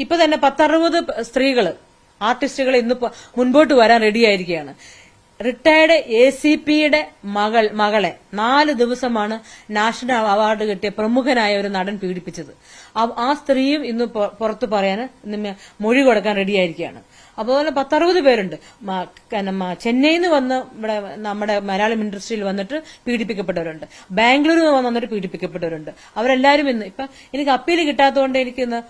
ഇപ്പൊ തന്നെ പത്തറുപത് സ്ത്രീകൾ ആർട്ടിസ്റ്റുകൾ ഇന്ന് മുൻപോട്ട് വരാൻ റെഡിയായിരിക്കുകയാണ്. റിട്ടയർഡ് എ സി പിയുടെ മകൾ മകളെ നാല് ദിവസമാണ് നാഷണൽ അവാർഡ് കിട്ടിയ പ്രമുഖനായ ഒരു നടൻ പീഡിപ്പിച്ചത്. ആ സ്ത്രീയും ഇന്ന് പുറത്തു പറയാൻ മൊഴി കൊടുക്കാൻ റെഡിയായിരിക്കുകയാണ്. അതുപോലെ പത്തറുപത് പേരുണ്ട്. ചെന്നൈയിൽ നിന്ന് വന്ന് ഇവിടെ നമ്മുടെ മലയാളം ഇൻഡസ്ട്രിയിൽ വന്നിട്ട് പീഡിപ്പിക്കപ്പെട്ടവരുണ്ട്. ബാംഗ്ലൂരിൽ നിന്ന് വന്നിട്ട് പീഡിപ്പിക്കപ്പെട്ടവരുണ്ട്. അവരെല്ലാവരും ഇന്ന് ഇപ്പൊ എനിക്ക് അപ്പീൽ കിട്ടാത്തതുകൊണ്ട് എനിക്ക് ഇന്ന്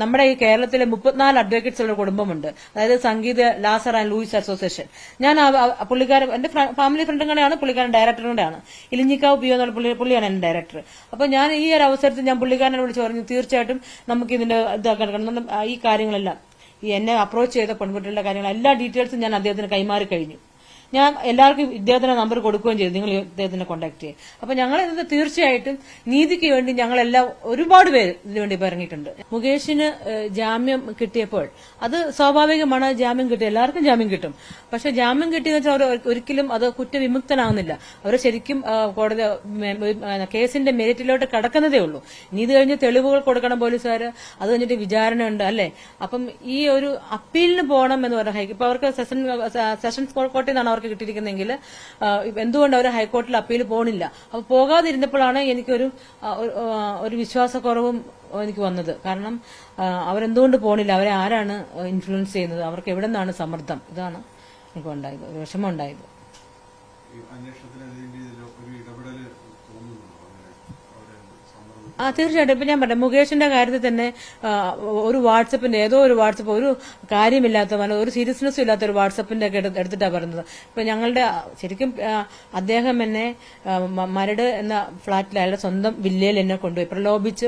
നമ്മുടെ ഈ കേരളത്തിലെ മുപ്പത്തിനാല് അഡ്വക്കേറ്റ്സ് ഉള്ള കുടുംബമുണ്ട്. അതായത് Sangeetha Lazar and Louis association. ഞാൻ പുള്ളിക്കാരൻ എന്റെ ഫാമിലി ഫ്രണ്ടും കൂടെയാണ് പുള്ളിക്കാരൻ ഡയറക്ടറും കൂടെയാണ്. ഇലിഞ്ഞിക്കാവ് പിയോ എന്നുള്ള പുള്ളി പുള്ളിയാണ് എന്റെ ഡയറക്ടർ അപ്പൊ ഞാൻ ഈ ഒരു അവസരത്തിൽ ഞാൻ പുള്ളിക്കാരനെ വിളിച്ച് പറഞ്ഞു തീർച്ചയായിട്ടും നമുക്ക് ഇതിന്റെ ഇതാക്കാൻ. ഈ കാര്യങ്ങളെല്ലാം എന്നെ അപ്രോച്ച് ചെയ്ത പെൺകുട്ടികളുടെ കാര്യങ്ങൾ എല്ലാ ഡീറ്റെയിൽസും ഞാൻ അദ്ദേഹത്തിന് കൈമാറി കഴിഞ്ഞു ഞാൻ എല്ലാവർക്കും ഇദ്ദേഹത്തിന്റെ നമ്പർ കൊടുക്കുകയും ചെയ്തു. നിങ്ങൾ ഇദ്ദേഹത്തിനെ കോൺടാക്ട് ചെയ്യുക അപ്പൊ ഞങ്ങൾ ഇന്ന് തീർച്ചയായിട്ടും നീതിക്ക് വേണ്ടി ഞങ്ങളെല്ലാം ഒരുപാട് പേര് ഇതിനു വേണ്ടി ഇപ്പൊ ഇറങ്ങിയിട്ടുണ്ട്. മുകേഷിന് ജാമ്യം കിട്ടിയപ്പോൾ അത് സ്വാഭാവികമാണ്. ജാമ്യം കിട്ടിയ എല്ലാവർക്കും ജാമ്യം കിട്ടും. പക്ഷെ ജാമ്യം കിട്ടിയെന്ന് വെച്ചാൽ അവർ ഒരിക്കലും അത് കുറ്റവിമുക്തനാകുന്നില്ല. അവർ ശരിക്കും കോടതി കേസിന്റെ മെരിറ്റിലോട്ട് കടക്കുന്നതേ ഉള്ളൂ. ഇനി ഇത് കഴിഞ്ഞ് തെളിവുകൾ കൊടുക്കണം പോലീസുകാർ അത് കഴിഞ്ഞിട്ട് വിചാരണ ഉണ്ട് അല്ലേ? അപ്പം ഈ ഒരു അപ്പീലിന് പോകണം എന്ന് പറഞ്ഞ ഇപ്പൊ അവർക്ക് സെഷൻ സെഷൻസ് കോർട്ടിൽ നിന്നാണ് അവർക്ക് കിട്ടിയിരിക്കുന്നതെങ്കിൽ കിട്ടിയിരിക്കുന്നെങ്കിൽ എന്തുകൊണ്ട് അവർ ഹൈക്കോടതിയിൽ അപ്പീൽ പോകണില്ല അപ്പോൾ പോകാതിരുന്നപ്പോഴാണ് എനിക്കൊരു ഒരു- വിശ്വാസക്കുറവും എനിക്ക് വന്നത്. കാരണം അവരെന്തുകൊണ്ട് പോണില്ല? അവരെ ആരാണ് ഇൻഫ്ലുവൻസ് ചെയ്യുന്നത്? അവർക്ക് എവിടെ നിന്നാണ് സമ്മർദ്ദം? ഇതാണ് എനിക്ക് ഉണ്ടായത് വിഷമം ഉണ്ടായത് ഈ അന്വേഷണത്തിന് അതിന്റെ ഇതിൽ ഒരു ഇടപെടൽ തോന്നുന്നുണ്ടോ അങ്ങനെ അവരെ സമ്മർദ്ദം ആ തീർച്ചയായിട്ടും. ഇപ്പൊ ഞാൻ പറഞ്ഞു മുകേഷിന്റെ കാര്യത്തിൽ തന്നെ ഒരു വാട്സപ്പിന്റെ ഏതോ ഒരു വാട്സപ്പ് ഒരു കാര്യമില്ലാത്ത ഒരു സീരിയസ്നെസ് ഇല്ലാത്ത ഒരു വാട്സപ്പിന്റെ ഒക്കെ എടുത്തിട്ടാണ് പറഞ്ഞത് ഇപ്പൊ ഞങ്ങളുടെ ശരിക്കും അദ്ദേഹം എന്നെ മരട് എന്ന ഫ്ളാറ്റിൽ അയാളുടെ സ്വന്തം വില്ലയിൽ എന്നെ കൊണ്ടുപോയി. പ്രലോഭിച്ച്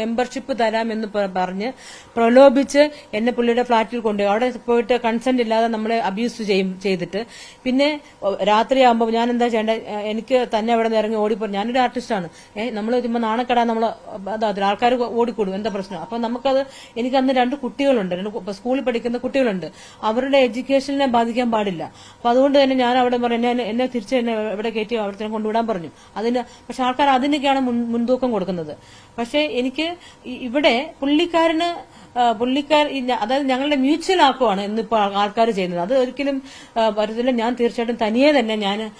മെമ്പർഷിപ്പ് തരാമെന്ന് പറഞ്ഞ് പ്രലോഭിച്ച് എന്നെ പുള്ളിയുടെ ഫ്ളാറ്റിൽ കൊണ്ടുപോയി. അവിടെ പോയിട്ട് കൺസെന്റ് ഇല്ലാതെ നമ്മളെ അബ്യൂസ് ചെയ്യും ചെയ്തിട്ട്. പിന്നെ രാത്രിയാകുമ്പോൾ ഞാൻ എന്താ ചെയ്യേണ്ടത്? എനിക്ക് തന്നെ അവിടെ നിന്ന് ഇറങ്ങി ഓടിപ്പോ ഞാനൊരു ആർട്ടിസ്റ്റാണ് നമ്മൾ ചുമ്മാ നാണക്കട നമ്മൾ അതാ ആൾക്കാർ ഓടിക്കൂടും. എന്താ പ്രശ്നം? അപ്പൊ നമുക്കത് എനിക്ക് അന്ന് രണ്ട് കുട്ടികളുണ്ട്. രണ്ട് സ്കൂളിൽ പഠിക്കുന്ന കുട്ടികളുണ്ട്. അവരുടെ എഡ്യൂക്കേഷനെ ബാധിക്കാൻ പാടില്ല. അപ്പൊ അതുകൊണ്ട് തന്നെ ഞാൻ അവിടെ പറഞ്ഞു ഞാൻ എന്നെ തിരിച്ച് എന്നെ എവിടെ കയറ്റി അവിടെ കൊണ്ടുവിടാൻ പറഞ്ഞു. അതിന് പക്ഷെ ആൾക്കാർ അതിനൊക്കെയാണ് മുൻ- മുൻതൂക്കം കൊടുക്കുന്നത്. പക്ഷെ എനിക്ക് ഇവിടെ പുള്ളിക്കാരന് പുള്ളിക്കാർ അതായത് ഞങ്ങളുടെ മ്യൂച്വൽ ആക്കുവാണ് ഇന്നിപ്പോൾ ആൾക്കാർ ചെയ്യുന്നത്. അത് ഒരിക്കലും പറ്റത്തില്ല ഞാൻ തീർച്ചയായിട്ടും തനിയെ തന്നെ ഞാൻ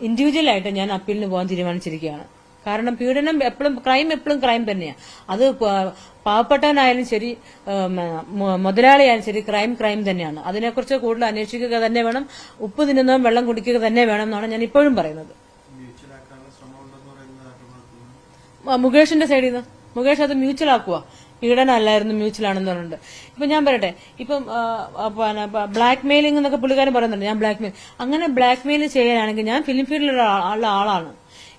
ഇൻഡിവിജ്വൽ ആയിട്ട് ഞാൻ അപ്പീലിന് പോകാൻ തീരുമാനിച്ചിരിക്കുകയാണ്. കാരണം പീഡനം എപ്പോഴും ക്രൈം എപ്പോഴും ക്രൈം തന്നെയാണ് അത് പാവപ്പെട്ടവനായാലും ശരി മുതലാളിയായാലും ശരി ക്രൈം ക്രൈം തന്നെയാണ്. അതിനെക്കുറിച്ച് കൂടുതൽ അന്വേഷിക്കുക തന്നെ വേണം ഉപ്പ് തിന്നുന്നതും വെള്ളം കുടിക്കുക തന്നെ വേണം എന്നാണ് ഞാൻ ഇപ്പോഴും പറയുന്നത്. മുകേഷിന്റെ സൈഡിൽ നിന്ന് മുകേഷ് അത് മ്യൂച്വൽ ആക്കുക പീഡനം അല്ലായിരുന്നു മ്യൂച്വൽ ആണെന്ന് പറഞ്ഞിട്ട്. ഇപ്പൊ ഞാൻ പറയട്ടെ ഇപ്പം ബ്ലാക്ക് മെയിലിംഗ് എന്നൊക്കെ പുള്ളിക്കാരൻ പറയുന്നുണ്ട്. ഞാൻ ബ്ലാക്ക് മെയിൽ അങ്ങനെ ബ്ലാക്ക് മെയിൽ ചെയ്യാനാണെങ്കിൽ ഞാൻ ഫിലിം ഫീൽഡിലുള്ള ഉള്ള ആളാണ്.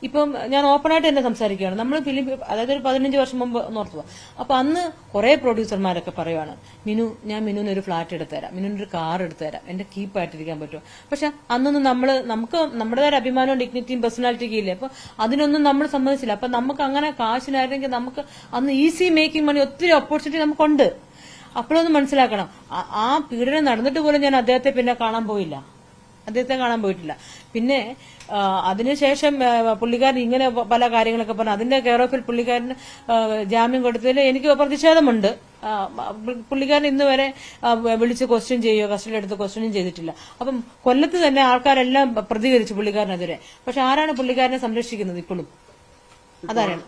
ഇപ്പം ഞാൻ ഓപ്പണായിട്ട് തന്നെ സംസാരിക്കുകയാണ്. നമ്മൾ ഫിലിം അതായത് ഒരു പതിനഞ്ച് വർഷം മുമ്പ് നോർത്തുക അപ്പൊ അന്ന് കുറെ പ്രൊഡ്യൂസർമാരൊക്കെ പറയുവാണ് മിനു ഞാൻ മിനുവിന് ഒരു ഫ്ലാറ്റ് എടുത്തു തരാം മിനുവിന് ഒരു കാർ എടുത്തു തരാം എന്റെ കീപ്പായിട്ടിരിക്കാൻ പറ്റുമോ? പക്ഷെ അന്നൊന്നും നമ്മൾ നമുക്ക് നമ്മുടേതായ അഭിമാനവും ഡിഗ്നിറ്റിയും പേഴ്സണാലിറ്റിയും ഇല്ലേ? അപ്പൊ അതിനൊന്നും നമ്മൾ സമ്മതിച്ചില്ല. അപ്പൊ നമുക്ക് അങ്ങനെ കാശിനായിരുന്നെങ്കിൽ നമുക്ക് അന്ന് ഈസി മേക്കിംഗ് മണി ഒത്തിരി ഓപ്പർച്യൂണിറ്റി നമുക്കുണ്ട്. അപ്പോഴൊന്ന് മനസ്സിലാക്കണം ആ പീഡനം നടന്നിട്ട് പോലും ഞാൻ അദ്ദേഹത്തെ പിന്നെ കാണാൻ പോയില്ല. അദ്ദേഹത്തെ കാണാൻ പോയിട്ടില്ല. പിന്നെ അതിനുശേഷം പുള്ളിക്കാരൻ ഇങ്ങനെ പല കാര്യങ്ങളൊക്കെ പറഞ്ഞു. അതിന്റെ കെയർ ഓഫിൽ പുള്ളിക്കാരന് ജാമ്യം കൊടുത്തതിൽ എനിക്ക് പ്രതിഷേധമുണ്ട്. പുള്ളിക്കാരൻ ഇന്ന് വരെ വിളിച്ച് ക്വസ്റ്റ്യൻ ചെയ്യുകയോ കസ്റ്റഡി എടുത്ത് ക്വസ്റ്റ്യൻ ചെയ്തിട്ടില്ല. അപ്പം കൊല്ലത്ത് തന്നെ ആൾക്കാരെല്ലാം പ്രതികരിച്ചു പുള്ളിക്കാരനെതിരെ. പക്ഷെ ആരാണ് പുള്ളിക്കാരനെ സംരക്ഷിക്കുന്നത് ഇപ്പോഴും? അതാരാണ്?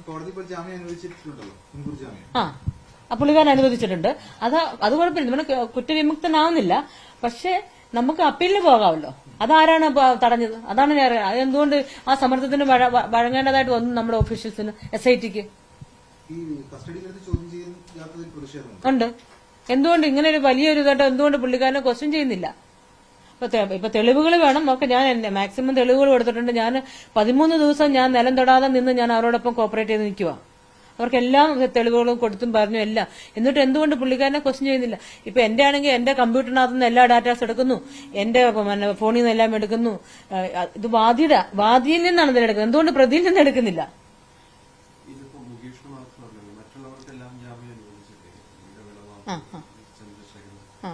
ആ പുള്ളിക്കാരൻ അനുവദിച്ചിട്ടുണ്ട്. അത് അത് കുഴപ്പമില്ല. നമ്മൾ കുറ്റവിമുക്തനാവുന്നില്ല. പക്ഷെ നമുക്ക് അപ്പീലിന് പോകാമല്ലോ. അതാരാണ് തടഞ്ഞത്? അതാണ് ഞാൻ അറിയാം അതെന്തുകൊണ്ട് ആ സമ്മർദ്ദത്തിന് വഴ- വഴങ്ങേണ്ടതായിട്ട് വന്നു നമ്മുടെ ഓഫീഷ്യൽസിന് എസ് ഐ ടിക്ക് ഉണ്ട്. എന്തുകൊണ്ട് ഇങ്ങനെ ഒരു വലിയൊരു ഇതായിട്ട് എന്തുകൊണ്ട് പുള്ളിക്കാരനെ ക്വസ്റ്റ്യൻ ചെയ്യുന്നില്ല? ഇപ്പൊ തെളിവുകൾ വേണം. നോക്കെ ഞാൻ എന്നെ മാക്സിമം തെളിവുകൾ കൊടുത്തിട്ടുണ്ട്. ഞാൻ പതിമൂന്ന് ദിവസം ഞാൻ നിലം തൊടാതെ നിന്ന് ഞാൻ അവരോടൊപ്പം കോപ്പറേറ്റ് ചെയ്ത് നിൽക്കുക എല്ലാ തെളിവുകളും കൊടുത്തും പറഞ്ഞു എല്ലാം. എന്നിട്ട് എന്തുകൊണ്ട് പുള്ളിക്കാരനെ ക്വസ്റ്റ്യൻ ചെയ്യുന്നില്ല? ഇപ്പൊ എന്റെ ആണെങ്കിൽ എന്റെ കമ്പ്യൂട്ടറിനകത്ത് നിന്ന് എല്ലാ ഡാറ്റാസ് എടുക്കുന്നു. എന്റെ ഫോണിൽ നിന്ന് എല്ലാം എടുക്കുന്നു. ഇത് വാദിയുടെ വാദിയിൽ നിന്നാണ് ഇതിലെടുക്കുന്നത് എന്തുകൊണ്ട് പ്രതിയിൽ നിന്ന് എടുക്കുന്നില്ല? ആ, ആ.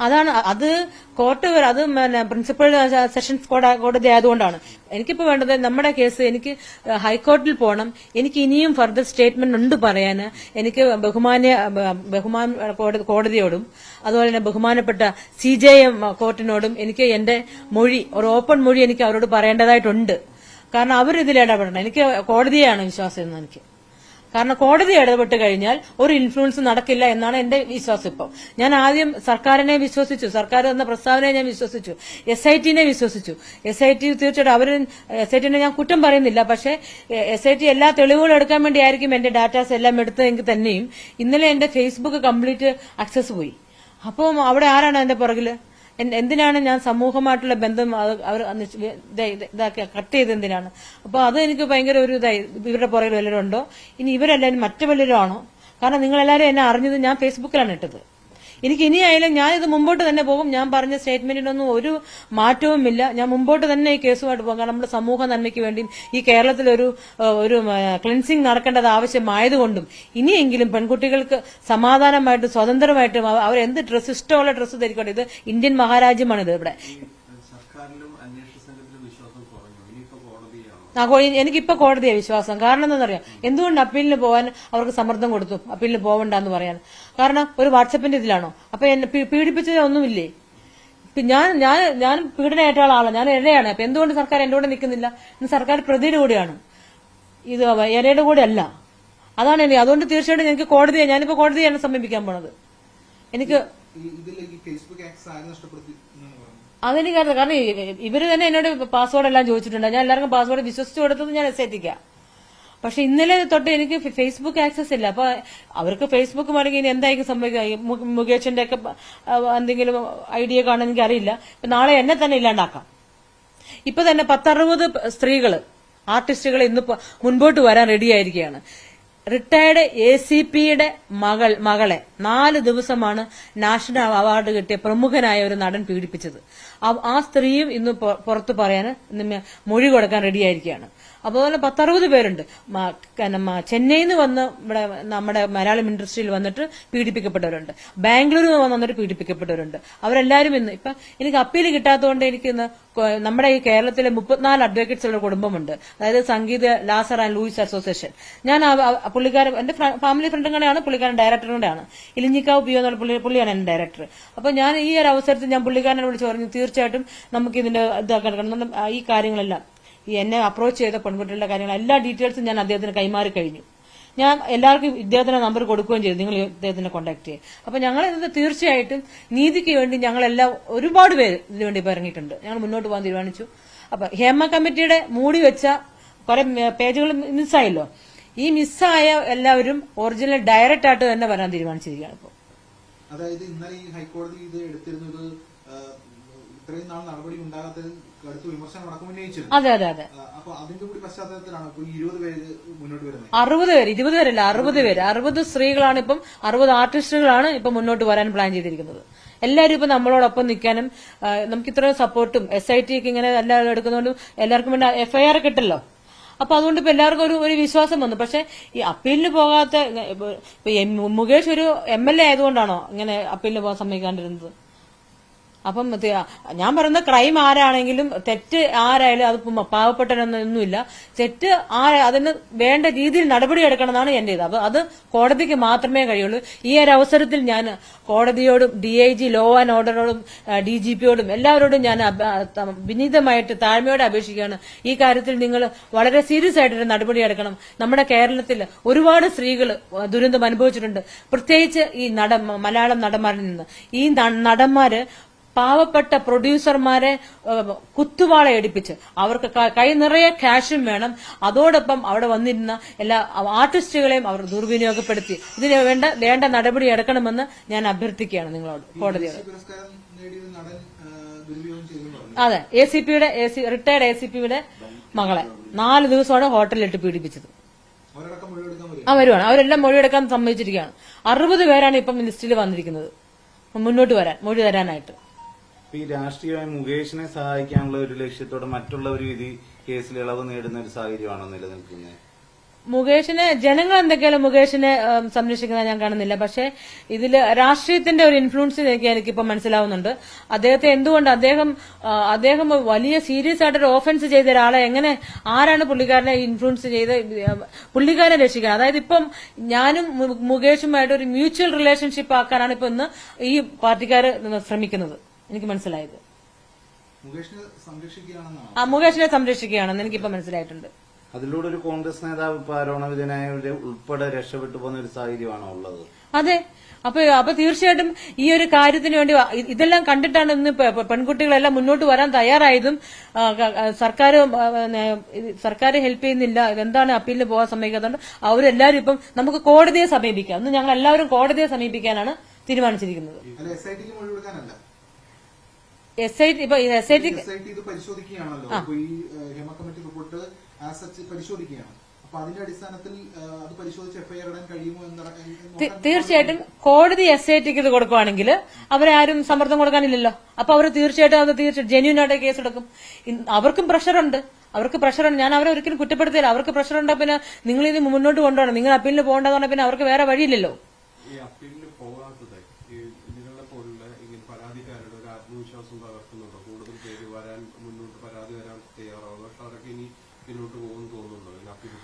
അതാണ് അത് കോർട്ട് അത് പിന്നെ പ്രിൻസിപ്പൽ സെഷൻസ് കോട- കോടതി ആയതുകൊണ്ടാണ്. എനിക്കിപ്പോ വേണ്ടത് നമ്മുടെ കേസ് എനിക്ക് ഹൈക്കോർട്ടിൽ പോകണം എനിക്ക് ഇനിയും ഫർദർ സ്റ്റേറ്റ്മെന്റ് ഉണ്ട് പറയാൻ എനിക്ക് ബഹുമാന്യ ബഹുമാന കോടതിയോടും അതുപോലെ തന്നെ ബഹുമാനപ്പെട്ട സി ജെ എം കോർട്ടിനോടും എനിക്ക് എന്റെ മൊഴി ഒരു ഓപ്പൺ മൊഴി എനിക്ക് അവരോട് പറയേണ്ടതായിട്ടുണ്ട്. കാരണം അവരിതിൽ ഇടപെടണം. എനിക്ക് കോടതിയാണ് വിശ്വാസം എന്ന് എനിക്ക്. കാരണം കോടതി ഇടപെട്ട് കഴിഞ്ഞാൽ ഒരു ഇൻഫ്ലുവൻസ് നടക്കില്ല എന്നാണ് എന്റെ വിശ്വാസം ഇപ്പം. ഞാൻ ആദ്യം സർക്കാരിനെ വിശ്വസിച്ചു. സർക്കാർ തന്ന പ്രസ്താവനയെ ഞാൻ വിശ്വസിച്ചു. എസ് ഐ ടിനെ വിശ്വസിച്ചു. എസ് ഐ ടി തീർച്ചയായിട്ടും അവർ എസ് ഐ ടിനെ ഞാൻ കുറ്റം പറയുന്നില്ല. പക്ഷേ എസ് ഐ ടി എല്ലാ തെളിവുകളും എടുക്കാൻ വേണ്ടിയായിരിക്കും എന്റെ ഡാറ്റാസ് എല്ലാം എടുത്തതെങ്കിൽ തന്നെയും ഇന്നലെ എന്റെ ഫേസ്ബുക്ക് കംപ്ലീറ്റ് ആക്സസ് പോയി. അപ്പം അവിടെ ആരാണ് അതിന്റെ പുറകിൽ? എന്തിനാണ് ഞാൻ സമൂഹമായിട്ടുള്ള ബന്ധം അവർ ഇതാക്കി കട്ട് ചെയ്ത് എന്തിനാണ്? അപ്പൊ അത് എനിക്ക് ഭയങ്കര ഒരു ഇതായി ഇവരുടെ പുറകിൽ വല്ലവരുണ്ടോ? ഇനി ഇവരെല്ലാവരും മറ്റു വല്ലവരും ആണോ കാരണം നിങ്ങളെല്ലാവരും എന്നെ അറിഞ്ഞത് ഞാൻ ഫേസ്ബുക്കിലാണ് ഇട്ടത്. എനിക്ക് ഇനിയായാലും ഞാൻ ഇത് മുമ്പോട്ട് തന്നെ പോകും. ഞാൻ പറഞ്ഞ സ്റ്റേറ്റ്മെന്റിനൊന്നും ഒരു മാറ്റവുമില്ല. ഞാൻ മുമ്പോട്ട് തന്നെ ഈ കേസുമായിട്ട് പോകും. നമ്മുടെ സമൂഹ നന്മയ്ക്ക് വേണ്ടിയും ഈ കേരളത്തിലൊരു ഒരു ക്ലിൻസിങ് നടക്കേണ്ടത് ആവശ്യമായതുകൊണ്ടും ഇനിയെങ്കിലും പെൺകുട്ടികൾക്ക് സമാധാനമായിട്ട് സ്വതന്ത്രമായിട്ടും എന്ത് ഡ്രസ്സ് ഇഷ്ടമുള്ള ഡ്രസ്സ് ധരിക്കട്ടെ? ഇത് ഇന്ത്യൻ മഹാരാജ്യമാണിത് ഇവിടെ. എനിക്കിപ്പോ കോടതിയെ വിശ്വാസം. കാരണം എന്താണെന്നറിയാം. എന്തുകൊണ്ട് അപ്പീലിന് പോകാൻ അവർക്ക് സമ്മർദ്ദം കൊടുത്തു? അപ്പീലിന് പോവണ്ടെന്ന് പറയാൻ. കാരണം ഒരു വാട്സപ്പിന്റെ ഇതിലാണോ? അപ്പൊ എന്നെ പീ- പീഡിപ്പിച്ചത് ഒന്നുമില്ലേ? ഞാൻ ഞാൻ ഞാൻ ഏറ്റ ആളാണ്. ഞാൻ ഇരയാണ്. അപ്പൊ എന്തുകൊണ്ട് സർക്കാർ എന്റെ കൂടെ നിൽക്കുന്നില്ല? ഇന്ന് സർക്കാർ പ്രതിയുടെ കൂടെയാണ്. ഇത് ഇരയുടെ കൂടെ അല്ല. അതാണ് എനിക്ക് അതുകൊണ്ട് തീർച്ചയായിട്ടും എനിക്ക് കോടതിയെ ഞാനിപ്പോ കോടതിയാണ് സമീപിക്കാൻ പോണത്. എനിക്ക് അതെനിക്കറിയാം കാരണം ഇവർ തന്നെ എന്നോട് പാസ്വേഡ് എല്ലാം ചോദിച്ചിട്ടുണ്ട്. ഞാൻ എല്ലാവർക്കും പാസ്വേഡ് വിശ്വസിച്ചു കൊടുത്തത് ഞാൻ എസ് എത്തിക്കാം പക്ഷെ ഇന്നലെ തൊട്ട് എനിക്ക് ഫേസ്ബുക്ക് ആക്സസ് ഇല്ല. അപ്പൊ അവർക്ക് ഫേസ്ബുക്ക് വേണമെങ്കിൽ ഇനി എന്തായിരിക്കും സംഭവിക്കുക? മുകേഷിന്റെ ഒക്കെ എന്തെങ്കിലും ഐഡിയ കാണാൻ എനിക്ക് അറിയില്ല. ഇപ്പൊ നാളെ എന്നെ തന്നെ ഇല്ലാണ്ടാക്കാം. ഇപ്പൊ തന്നെ പത്തറുപത് സ്ത്രീകൾ ആർട്ടിസ്റ്റുകൾ ഇന്ന് മുൻപോട്ട് വരാൻ റെഡിയായിരിക്കുകയാണ് റിട്ടയർഡ് എ സി പിയുടെ മകൾ മകളെ നാല് ദിവസമാണ് നാഷണൽ അവാർഡ് കിട്ടിയ പ്രമുഖനായ ഒരു നടൻ പീഡിപ്പിച്ചത്. ആ സ്ത്രീയും ഇന്ന് പുറത്തു പറയാൻ മൊഴി കൊടുക്കാൻ റെഡിയായിരിക്കുകയാണ് അതുപോലെ പത്തറുപത് പേരുണ്ട്. ചെന്നൈയിൽ നിന്ന് വന്ന് ഇവിടെ നമ്മുടെ മലയാളം ഇൻഡസ്ട്രിയിൽ വന്നിട്ട് പീഡിപ്പിക്കപ്പെട്ടവരുണ്ട്. ബാംഗ്ലൂരിൽ നിന്ന് വന്നിട്ട് പീഡിപ്പിക്കപ്പെട്ടവരുണ്ട്. അവരെല്ലാവരും ഇന്ന് ഇപ്പൊ എനിക്ക് അപ്പീൽ കിട്ടാത്തതുകൊണ്ട് എനിക്ക് ഇന്ന് നമ്മുടെ ഈ കേരളത്തിലെ മുപ്പത്തിനാല് അഡ്വക്കേറ്റ്സ് ഉള്ള കുടുംബമുണ്ട്. അതായത് Sangeetha Lazar and Louis association. ഞാൻ പുള്ളിക്കാരൻ എന്റെ ഫാമിലി ഫ്രണ്ടും കൂടെയാണ് പുള്ളിക്കാരൻ ഡയറക്ടറും കൂടെയാണ് ഇലിഞ്ഞിക്കാവ് പി എന്നുള്ള പുള്ളി പുള്ളിയാണ് എന്റെ ഡയറക്ടർ അപ്പൊ ഞാൻ ഈ ഒരു അവസരത്തിൽ ഞാൻ പുള്ളിക്കാരനെ വിളിച്ച് പറഞ്ഞു തീർച്ചയായിട്ടും നമുക്ക് ഇതിന്റെ ഇതാക്കാൻ. ഈ കാര്യങ്ങളെല്ലാം എന്നെ അപ്രോച്ച് ചെയ്ത പെൺകുട്ടികളുടെ കാര്യങ്ങൾ എല്ലാ ഡീറ്റെയിൽസും ഞാൻ അദ്ദേഹത്തിന് കൈമാറി കഴിഞ്ഞു. ഞാൻ എല്ലാവർക്കും ഇദ്ദേഹത്തിന്റെ നമ്പർ കൊടുക്കുകയും ചെയ്തു. നിങ്ങൾ ഇദ്ദേഹത്തിനെ കോൺടാക്ട് ചെയ്യുക. അപ്പൊ ഞങ്ങൾ ഇത് തീർച്ചയായിട്ടും നീതിക്ക് വേണ്ടി ഞങ്ങളെല്ലാം ഒരുപാട് പേര് ഇതിനു വേണ്ടി ഇപ്പൊ ഇറങ്ങിയിട്ടുണ്ട്. ഞങ്ങൾ മുന്നോട്ട് പോകാൻ തീരുമാനിച്ചു. അപ്പൊ ഹേമ കമ്മിറ്റിയുടെ മൂടി വെച്ച കുറെ പേജുകൾ മിസ്സായല്ലോ ഈ മിസ്സായ എല്ലാവരും ഒറിജിനൽ ഡയറക്റ്റ് ആയിട്ട് തന്നെ വരാൻ തീരുമാനിച്ചിരിക്കുകയാണ് ഇപ്പോൾ അതായത് ഇന്നലെ ഈ ഹൈക്കോടതി ഇത് എടുത്തിരുന്നത് ഇത്രയും നാൾ നടപടി ഉണ്ടാകാത്തത് കടുത്ത വിമർശനം അടക്കം ഉന്നയിച്ചിരുന്നു. അതെ അതെ അതെ. അപ്പൊ അതിന്റെ കൂടി പശ്ചാത്തലത്തിലാണ് ഇപ്പൊ ഇരുപത് പേര് മുന്നോട്ട് വരുന്നത്. അറുപത് പേര് ഇരുപത് പേരല്ല അറുപത് പേര്. അറുപത് സ്ത്രീകളാണ് ഇപ്പം അറുപത് ആർട്ടിസ്റ്റുകളാണ് ഇപ്പൊ മുന്നോട്ട് വരാൻ പ്ലാൻ ചെയ്തിരിക്കുന്നത്. എല്ലാവരും ഇപ്പൊ നമ്മളോടൊപ്പം നിൽക്കാനും നമുക്ക് ഇത്രയും സപ്പോർട്ടും എസ് ഐ ടി ഒക്കെ ഇങ്ങനെ എല്ലാവരും എടുക്കുന്നതുകൊണ്ടും എല്ലാവർക്കും വേണ്ടി എഫ്ഐആർ കിട്ടല്ലോ അപ്പൊ അതുകൊണ്ട് ഇപ്പൊ എല്ലാവർക്കും ഒരു ഒരു വിശ്വാസം വന്നു. പക്ഷെ ഈ അപ്പീലിന് പോകാത്ത മുകേഷ് ഒരു എം എൽ എ ആയതുകൊണ്ടാണോ ഇങ്ങനെ അപ്പീലിന് പോകാൻ സമ്മതിക്കാണ്ടിരുന്നത്? അപ്പം ഞാൻ പറയുന്ന ക്രൈം ആരാണെങ്കിലും തെറ്റ് ആരായാലും അത് പാവപ്പെട്ടൊന്നുമില്ല തെറ്റ് ആ അതിന് വേണ്ട രീതിയിൽ നടപടി എടുക്കണമെന്നാണ് എന്റെ ഇത്. അപ്പൊ അത് കോടതിക്ക് മാത്രമേ കഴിയുള്ളൂ. ഈ ഒരു അവസരത്തിൽ ഞാൻ കോടതിയോടും D I G law and ഓർഡറോടും D G പിയോടും എല്ലാവരോടും ഞാൻ വിനീതമായിട്ട് താഴ്മയോടെ അപേക്ഷിക്കുകയാണ്. ഈ കാര്യത്തിൽ നിങ്ങൾ വളരെ സീരിയസ് ആയിട്ടൊരു നടപടി എടുക്കണം. നമ്മുടെ കേരളത്തിൽ ഒരുപാട് സ്ത്രീകൾ ദുരന്തം അനുഭവിച്ചിട്ടുണ്ട്. പ്രത്യേകിച്ച് ഈ നട മലയാളം നടന്മാരിൽ നിന്ന്. ഈ നടന്മാര് പാവപ്പെട്ട പ്രൊഡ്യൂസർമാരെ കുത്തുവാള എടുപ്പിച്ച് അവർക്ക് ക- നിറയെ ക്യാഷും വേണം. അതോടൊപ്പം അവിടെ വന്നിരുന്ന എല്ലാ ആർട്ടിസ്റ്റുകളെയും അവർ ദുർവിനിയോഗപ്പെടുത്തി. ഇതിന് വേണ്ട വേണ്ട നടപടി എടുക്കണമെന്ന് ഞാൻ അഭ്യർത്ഥിക്കുകയാണ് നിങ്ങളോട് കോടതിയോട്. അതെ എ സി പിയുടെ റിട്ടയർഡ് എ സി പിയുടെ മകളെ നാല് ദിവസമാണ് ഹോട്ടലിലിട്ട് പീഡിപ്പിച്ചത്. ആ വരുവാണ്. അവരെല്ലാം മൊഴിയെടുക്കാൻ സമ്മതിച്ചിരിക്കുകയാണ്. അറുപത് പേരാണ് ഇപ്പം ലിസ്റ്റിൽ വന്നിരിക്കുന്നത്. മുന്നോട്ട് വരാൻ മൊഴി തരാനായിട്ട്. ഈ രാഷ്ട്രീയമായി മുകേഷിനെ സഹായിക്കാനുള്ള ഒരു ലക്ഷ്യത്തോടെ മറ്റുള്ളവർ ഇത് കേസിൽ ഇളവ് നേടുന്ന ഒരു സാഹചര്യമാണോ നിലനിൽക്കുന്നത്? മുകേഷിനെ ജനങ്ങൾ എന്തൊക്കെയാലും മുകേഷിനെ സംരക്ഷിക്കുന്നത് ഞാൻ കാണുന്നില്ല. പക്ഷേ ഇതിൽ രാഷ്ട്രീയത്തിന്റെ ഒരു ഇൻഫ്ലുവൻസ് എനിക്ക് എനിക്കിപ്പോൾ മനസ്സിലാവുന്നുണ്ട്. അദ്ദേഹത്തെ എന്തുകൊണ്ട് അദ്ദേഹം അദ്ദേഹം വലിയ സീരിയസ് ആയിട്ടൊരു ഓഫൻസ് ചെയ്ത ഒരാളെ എങ്ങനെ ആരാണ് പുള്ളിക്കാരനെ ഇൻഫ്ലുവൻസ് ചെയ്ത് പുള്ളിക്കാരനെ രക്ഷിക്കാൻ? അതായത് ഇപ്പം ഞാനും മുകേഷുമായിട്ട് ഒരു മ്യൂച്വൽ റിലേഷൻഷിപ്പ് ആക്കാനാണ് ഇപ്പം ഇന്ന് ഈ പാർട്ടിക്കാർ ശ്രമിക്കുന്നത്. എനിക്ക് മനസ്സിലായത്. ആ മുകേഷിനെ സംരക്ഷിക്കുകയാണെന്ന് എനിക്കിപ്പോ മനസ്സിലായിട്ടുണ്ട്. അതിലൂടെ ഒരു കോൺഗ്രസ് നേതാവ് ഇപ്പൊ ഉൾപ്പെടെ രക്ഷപ്പെട്ടു പോകുന്ന ഒരു സാഹചര്യമാണോ ഉള്ളത്? അതെ. അപ്പൊ അപ്പൊ തീർച്ചയായിട്ടും ഈ ഒരു കാര്യത്തിന് വേണ്ടി ഇതെല്ലാം കണ്ടിട്ടാണ് ഇന്ന് പെൺകുട്ടികളെല്ലാം മുന്നോട്ട് വരാൻ തയ്യാറായതും സർക്കാർ സർക്കാർ ഹെൽപ്പ് ചെയ്യുന്നില്ല ഇതെന്താണ് അപ്പീലിന് പോകാൻ സമ്മതിക്കാത്തതുകൊണ്ട് അവരെല്ലാവരും ഇപ്പം നമുക്ക് കോടതിയെ സമീപിക്കാം. ഇന്ന് ഞങ്ങൾ എല്ലാവരും കോടതിയെ സമീപിക്കാനാണ് തീരുമാനിച്ചിരിക്കുന്നത്. അല്ല എസ് ഐ ടി ഇപ്പൊ S I T S I T ഇത് പരിശോധിക്കുകയാണല്ലോ. അപ്പൊ ഈ Hema committee report as such പരിശോധിക്കുകയാണ്. അപ്പൊ അതിന്റെ അടിസ്ഥാനത്തിൽ അത് പരിശോധിച്ച് എഫ്ഐആർ ഇടാൻ കഴിയുമോ എന്ന് തീർച്ചയായിട്ടും കോടതി എസ് ഐ ടിക്ക് ഇത് കൊടുക്കുവാണെങ്കിൽ അവരെ ആരും സമ്മർദ്ദം കൊടുക്കാനില്ലല്ലോ. അപ്പൊ അവർ തീർച്ചയായിട്ടും അത് തീർച്ചയായിട്ടും ജെന്യൂൻ ആയിട്ട് കേസ് എടുക്കും. അവർക്കും പ്രഷറുണ്ട് അവർക്ക് പ്രഷറുണ്ട് ഞാൻ അവരെ ഒരിക്കലും കുറ്റപ്പെടുത്തില്ല. അവർക്ക് പ്രഷറുണ്ട് പിന്നെ നിങ്ങൾ ഇത് മുന്നോട്ട് കൊണ്ടുപോകണം. നിങ്ങൾ അപ്പീലിന് പോകണ്ടെന്ന് പറഞ്ഞാൽ പിന്നെ അവർക്ക് വേറെ വഴിയില്ലല്ലോ ഈ അപ്പീലിന് പോകാത്തത് ഈ നിങ്ങളെ പോലുള്ള ഇങ്ങനെ പരാതിക്കാരുടെ ഒരു ആത്മവിശ്വാസം തകർക്കുന്നുണ്ടോ കൂടുതൽ പേര് വരാൻ മുന്നോട്ട് പരാതി വരാൻ തയ്യാറാവുന്നു പക്ഷെ അവരൊക്കെ ഇനി പിന്നോട്ട് പോകുമെന്ന് തോന്നുന്നുണ്ടോ ഇങ്ങനെ അപ്പീൽ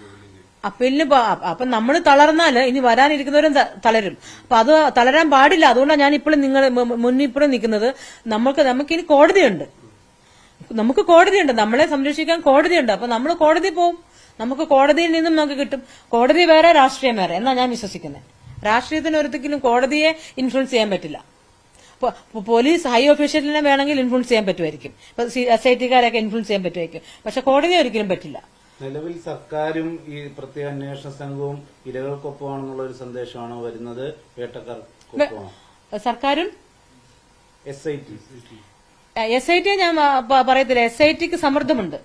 അപ്പീലിന് അപ്പൊ നമ്മൾ തളർന്നാൽ ഇനി വരാനിരിക്കുന്നവരും തളരും. അപ്പൊ അത് തളരാൻ പാടില്ല. അതുകൊണ്ടാണ് ഞാൻ ഇപ്പോഴും നിങ്ങൾ മുന്നിൽ ഇപ്പോഴും നിൽക്കുന്നത് നമുക്ക് ഇനി കോടതിയുണ്ട്. നമുക്ക് കോടതിയുണ്ട്. നമ്മളെ സംരക്ഷിക്കാൻ കോടതിയുണ്ട്. അപ്പൊ നമ്മൾ കോടതി പോവും. നമുക്ക് കോടതിയിൽ നിന്നും നമുക്ക് കിട്ടും. കോടതി വേറെ രാഷ്ട്രീയം വേറെ. എന്നാ ഞാൻ വിശ്വസിക്കുന്നത് രാഷ്ട്രീയത്തിന് ഒരിക്കലും കോടതിയെ ഇൻഫ്ലുവൻസ് ചെയ്യാൻ പറ്റില്ല. പോലീസ് ഹൈ ഒഫീഷ്യലിനെ വേണമെങ്കിൽ ഇൻഫ്ലുവൻസ് ചെയ്യാൻ പറ്റുമായിരിക്കും. ഇപ്പൊ എസ് ഐ ടിക്കാരൊക്കെ ഇൻഫ്ലുവൻസ് ചെയ്യാൻ പറ്റുമായിരിക്കും. പക്ഷെ കോടതിയെ ഒരിക്കലും പറ്റില്ല. നിലവിൽ സർക്കാരും ഈ പ്രത്യേക അന്വേഷണ സംഘവും ഇരകൾക്കൊപ്പമാണെന്നുള്ള ഒരു സന്ദേശമാണ് വരുന്നത്? വേട്ടക്കാർക്കൊപ്പമാണ്? സർക്കാരും? S I T S I T ഞാൻ പറയത്തില്ല. എസ് ഐ ടിക്ക് സമ്മർദ്ദമുണ്ട്.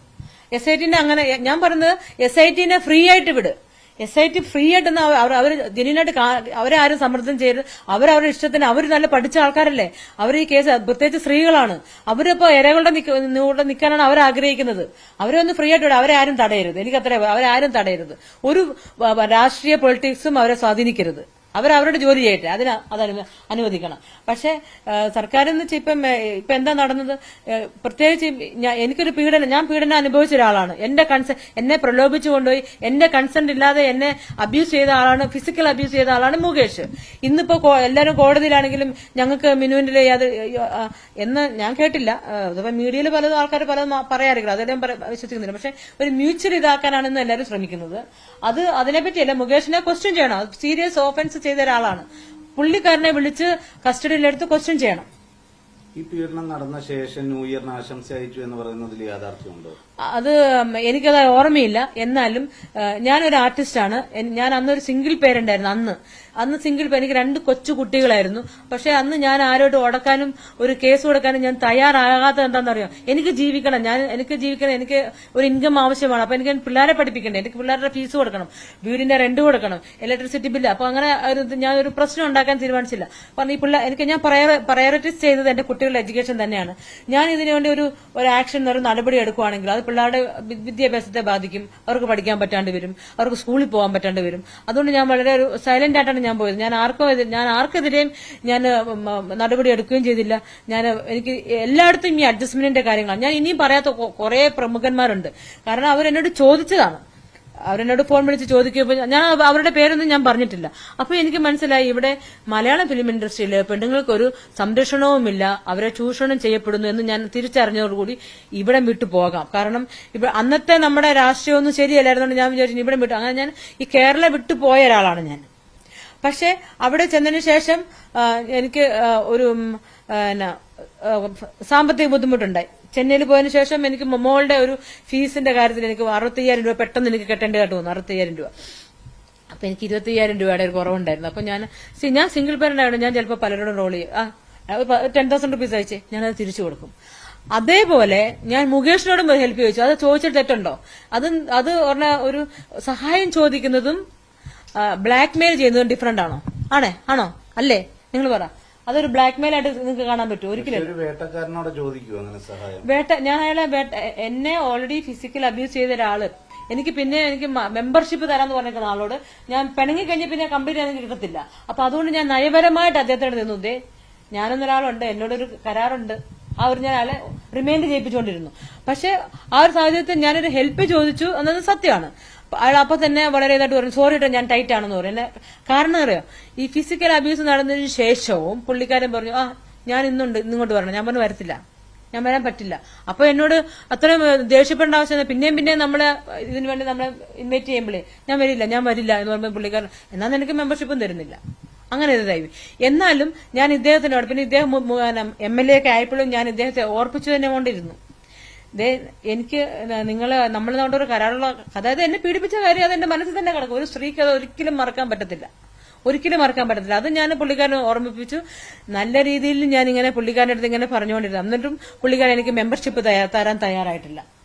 എസ് ഐ ടിന്റെ അങ്ങനെ ഞാൻ പറയുന്നത് എസ് ഐ ടിനെ ഫ്രീ ആയിട്ട് വിട്. എസ് ഐ ടി ഫ്രീ ആയിട്ട് അവർ ജെന്യൂനായിട്ട് അവരെ ആരും സമ്മർദ്ദം ചെയ്ത് അവരവരുടെ ഇഷ്ടത്തിന് അവർ നല്ല പഠിച്ച ആൾക്കാരല്ലേ? അവർ ഈ കേസ് പ്രത്യേകിച്ച് സ്ത്രീകളാണ്. അവരിപ്പോ ഇരകളുടെ കൂടെ നിൽക്കാനാണ് അവർ ആഗ്രഹിക്കുന്നത്. അവരെ ഒന്ന് ഫ്രീ ആയിട്ട് അവരെ ആരും തടയരുത്. എനിക്കത്ര അവരാരും തടയരുത്. ഒരു രാഷ്ട്രീയ പൊളിറ്റിക്സും അവരെ സ്വാധീനിക്കരുത്. അവരവരുടെ ജോലി ചെയ്യട്ടെ. അതിന് അത് അനു- അനുവദിക്കണം. പക്ഷേ സർക്കാരിൽ നിന്ന് വെച്ചാൽ ഇപ്പം ഇപ്പം എന്താ നടന്നത്? പ്രത്യേകിച്ച് എനിക്കൊരു പീഡനം ഞാൻ പീഡനം അനുഭവിച്ച ഒരാളാണ്. എന്റെ കൺസ എന്നെ പ്രലോഭിച്ചു കൊണ്ടുപോയി എന്റെ കൺസെന്റ് ഇല്ലാതെ എന്നെ അബ്യൂസ് ചെയ്ത ആളാണ് ഫിസിക്കൽ അബ്യൂസ് ചെയ്ത ആളാണ് മുകേഷ്. ഇന്നിപ്പോ എല്ലാവരും കോടതിയിലാണെങ്കിലും ഞങ്ങൾക്ക് മിനുവിന്റെ അത് എന്ന് ഞാൻ കേട്ടില്ല. അതിപ്പോ മീഡിയയിൽ പലതും ആൾക്കാർ പലതും പറയാറില്ല. അതെല്ലാം വിശ്വസിക്കുന്നില്ല. പക്ഷെ ഒരു മ്യൂച്വൽ ഇതാക്കാനാണ് ഇന്ന് എല്ലാവരും ശ്രമിക്കുന്നത്. അത് അതിനെപ്പറ്റിയല്ല മുകേഷിനെ ക്വസ്റ്റ്യൻ ചെയ്യണം. സീരിയസ് ഓഫൻസ് ചെയ്ത ഒരാളാണ്. പുള്ളിക്കാരനെ വിളിച്ച് കസ്റ്റഡിയിലെടുത്ത് ക്വസ്റ്റ്യൻ ചെയ്യണം. ഈ പീഡനം നടന്ന ശേഷം ന്യൂ ഇയറിന് ആശംസ അയച്ചു എന്ന് പറയുന്നതിൽ യാഥാർത്ഥ്യമുണ്ടോ? അത് എനിക്കത് ഓർമ്മയില്ല. എന്നാലും ഞാനൊരു ആർട്ടിസ്റ്റാണ്. ഞാൻ അന്നൊരു സിംഗിൾ പേരന്റ് ആയിരുന്നു അന്ന്. അന്ന് സിംഗിൾ പേര് എനിക്ക് രണ്ട് കൊച്ചു കുട്ടികളായിരുന്നു. പക്ഷെ അന്ന് ഞാൻ ആരോട് ഉടക്കാനും ഒരു കേസ് കൊടുക്കാനും ഞാൻ തയ്യാറാകാത്തത് എന്താണെന്നറിയോ എനിക്ക് ജീവിക്കണം. ഞാൻ എനിക്ക് ജീവിക്കണം. എനിക്ക് ഒരു ഇൻകം ആവശ്യമാണ്. അപ്പൊ എനിക്ക് പിള്ളേരെ പഠിപ്പിക്കണ്ടേ? എനിക്ക് പിള്ളേരുടെ ഫീസ് കൊടുക്കണം. വീടിന്റെ റെന്റ് കൊടുക്കണം. ഇലക്ട്രിസിറ്റി ബില്ല് അപ്പൊ അങ്ങനെ ഞാൻ ഒരു പ്രശ്നം ഉണ്ടാക്കാൻ തീരുമാനിച്ചില്ല. കാരണം ഈ പിള്ളേർ എനിക്ക് ഞാൻ പ്രയോറിറ്റൈസ് ചെയ്തത് എന്റെ കുട്ടികളുടെ എഡ്യൂക്കേഷൻ തന്നെയാണ്. ഞാൻ ഇതിനു വേണ്ടി ഒരു ഒരു ആക്ഷൻ ഒരു നടപടി എടുക്കുവാണെങ്കിൽ അത് പിള്ളേരുടെ വിദ്യാഭ്യാസത്തെ ബാധിക്കും. അവർക്ക് പഠിക്കാൻ പറ്റാണ്ട് വരും. അവർക്ക് സ്കൂളിൽ പോകാൻ പറ്റാണ്ട് വരും. അതുകൊണ്ട് ഞാൻ വളരെ ഒരു സൈലന്റ് ആയിട്ടാണ് ഞാൻ പോയത്. ഞാൻ ആർക്കോ ഞാൻ ആർക്കെതിരെയും ഞാൻ നടപടി എടുക്കുകയും ചെയ്തില്ല. ഞാൻ എനിക്ക് എല്ലായിടത്തും ഈ അഡ്ജസ്റ്റ്മെന്റിന്റെ കാര്യങ്ങളാണ്. ഞാൻ ഇനിയും പറയാത്ത കുറെ പ്രമുഖന്മാരുണ്ട്. കാരണം അവരെന്നോട് ചോദിച്ചതാണ്. അവരെന്നോട് ഫോൺ വിളിച്ച് ചോദിക്കുമ്പോൾ ഞാൻ അവ- അവരുടെ പേരൊന്നും ഞാൻ പറഞ്ഞിട്ടില്ല. അപ്പൊ എനിക്ക് മനസ്സിലായി ഇവിടെ മലയാളം ഫിലിം ഇൻഡസ്ട്രിയിൽ പെണ്ണുങ്ങൾക്കൊരു സംരക്ഷണവുമില്ല. അവരെ ചൂഷണം ചെയ്യപ്പെടുന്നു എന്ന് ഞാൻ തിരിച്ചറിഞ്ഞതോടുകൂടി ഇവിടെ വിട്ടു പോകാം. കാരണം ഇവിടെ അന്നത്തെ നമ്മുടെ രാഷ്ട്രീയമൊന്നും ശരിയല്ലായിരുന്നുകൊണ്ട് ഞാൻ വിചാരിച്ചു ഇവിടെ വിട്ടു അങ്ങനെ ഞാൻ ഈ കേരള വിട്ടു പോയ ഒരാളാണ് ഞാൻ. പക്ഷെ അവിടെ ചെന്നതിന് ശേഷം എനിക്ക് ഒരു സാമ്പത്തിക ബുദ്ധിമുട്ടുണ്ടായി. ചെന്നൈയിൽ പോയതിനു ശേഷം എനിക്ക് മോളുടെ ഒരു ഫീസിന്റെ കാര്യത്തിൽ എനിക്ക് അറുപത്തയ്യായിരം രൂപ പെട്ടെന്ന് എനിക്ക് കെട്ടേണ്ടതായിട്ട് തോന്നുന്നു അറുപത്തയ്യായിരം രൂപ. അപ്പൊ എനിക്ക് ഇരുപത്തയ്യായിരം രൂപയുടെ ഒരു കുറവുണ്ടായിരുന്നു. അപ്പൊ ഞാൻ ഞാൻ സിംഗിൾ പേരന്റ് ആണ് ഞാൻ ചിലപ്പോൾ പലരോടും റോൾ ചെയ്യും. ആ ടെൻ തൗസൻഡ് റുപ്പീസ് ഞാൻ ഞാനത് തിരിച്ചു കൊടുക്കും. അതേപോലെ ഞാൻ മുകേഷിനോടും ഹെൽപ്പ് ചോദിച്ചു. അത് ചോദിച്ചിട്ട് തെറ്റുണ്ടോ? അത് അത് പറഞ്ഞ ഒരു സഹായം ചോദിക്കുന്നതും ബ്ലാക്ക് മെയിൽ ചെയ്യുന്നതും ഡിഫറെന്റ് ആണോ? ആണേ ആണോ? അല്ലേ? നിങ്ങൾ പറ. അതൊരു ബ്ലാക്ക് മെയിൽ ആയിട്ട് നിങ്ങൾക്ക് കാണാൻ പറ്റുമോ ഒരിക്കലും. ഒരു വേട്ടക്കാരനോട് ചോദിക്കുമോ അങ്ങനെ സഹായം? വേട്ട ഞാൻ അയാളെ വേട്ട എന്നെ ഓൾറെഡി ഫിസിക്കൽ അബ്യൂസ് ചെയ്ത ഒരാൾ. എനിക്ക് പിന്നെ എനിക്ക് മെമ്പർഷിപ്പ് തരാന്ന് പറഞ്ഞിരിക്കുന്ന ആളോട് ഞാൻ പിണങ്ങി കഴിഞ്ഞ പിന്നെ കമ്പനി എനിക്ക് കിട്ടത്തില്ല. അപ്പൊ അതുകൊണ്ട് ഞാൻ നയപരമായിട്ട് അദ്ദേഹത്തോട് നിന്നു ദേ ഞാനൊന്നൊരാളുണ്ട് എന്നോടൊരു കരാറുണ്ട്. ആ ഒരു ഞാൻ അയാളെ റിമൈൻഡ് ചെയ്യിപ്പിച്ചുകൊണ്ടിരുന്നു. പക്ഷെ ആ ഒരു സാഹചര്യത്തിൽ ഞാനൊരു ഹെൽപ്പ് ചോദിച്ചു എന്നത് സത്യമാണ്. അയാൾ അപ്പൊ തന്നെ വളരെ ഇതായിട്ട് പറഞ്ഞു സോറി കേട്ടോ ഞാൻ ടൈറ്റ് ആണെന്ന് പറയും കാരണം അറിയാം? ഈ ഫിസിക്കൽ അബ്യൂസ് നടന്നതിന് ശേഷവും പുള്ളിക്കാരൻ പറഞ്ഞു ആ ഞാൻ ഇന്നുണ്ട് ഇന്നിങ്ങോട്ട് വരണം. ഞാൻ പറഞ്ഞു വരത്തില്ല. ഞാൻ വരാൻ പറ്റില്ല. അപ്പൊ എന്നോട് അത്രയും ദേഷ്യപ്പെടേണ്ട ആവശ്യം പിന്നെയും പിന്നെയും നമ്മളെ ഇതിനു വേണ്ടി നമ്മളെ ഇൻവൈറ്റ് ചെയ്യുമ്പോഴേ ഞാൻ വരില്ല ഞാൻ വരില്ല എന്ന് പറയുമ്പോൾ പുള്ളിക്കാരൻ എന്നാൽ നിനക്ക് മെമ്പർഷിപ്പും തരുന്നില്ല. അങ്ങനെ ഇതായി. എന്നാലും ഞാൻ ഇദ്ദേഹത്തിനോട് പിന്നെ ഇദ്ദേഹം എം എൽ എ ഒക്കെ ആയപ്പോഴും ഞാൻ ഇദ്ദേഹത്തെ ഓർപ്പിച്ചു തന്നെ കൊണ്ടിരുന്നു. ദേ എനിക്ക് നിങ്ങൾ നമ്മൾ നമ്മുടെ ഒരു കരാറുള്ള അതായത് എന്നെ പീഡിപ്പിച്ച കാര്യം അത് എന്റെ മനസ്സിൽ തന്നെ കിടക്കും. ഒരു സ്ത്രീക്ക് അത് ഒരിക്കലും മറക്കാൻ പറ്റത്തില്ല. ഒരിക്കലും മറക്കാൻ പറ്റത്തില്ല. അത് ഞാൻ പുള്ളിക്കാരനെ ഓർമ്മിപ്പിച്ചു. നല്ല രീതിയിൽ ഞാൻ ഇങ്ങനെ പുള്ളിക്കാരന്റെ അടുത്ത് ഇങ്ങനെ പറഞ്ഞുകൊണ്ടിരുന്നു. എന്നിട്ടും പുള്ളിക്കാരൻ എനിക്ക് മെമ്പർഷിപ്പ് തരാൻ തയ്യാറായിട്ടില്ല.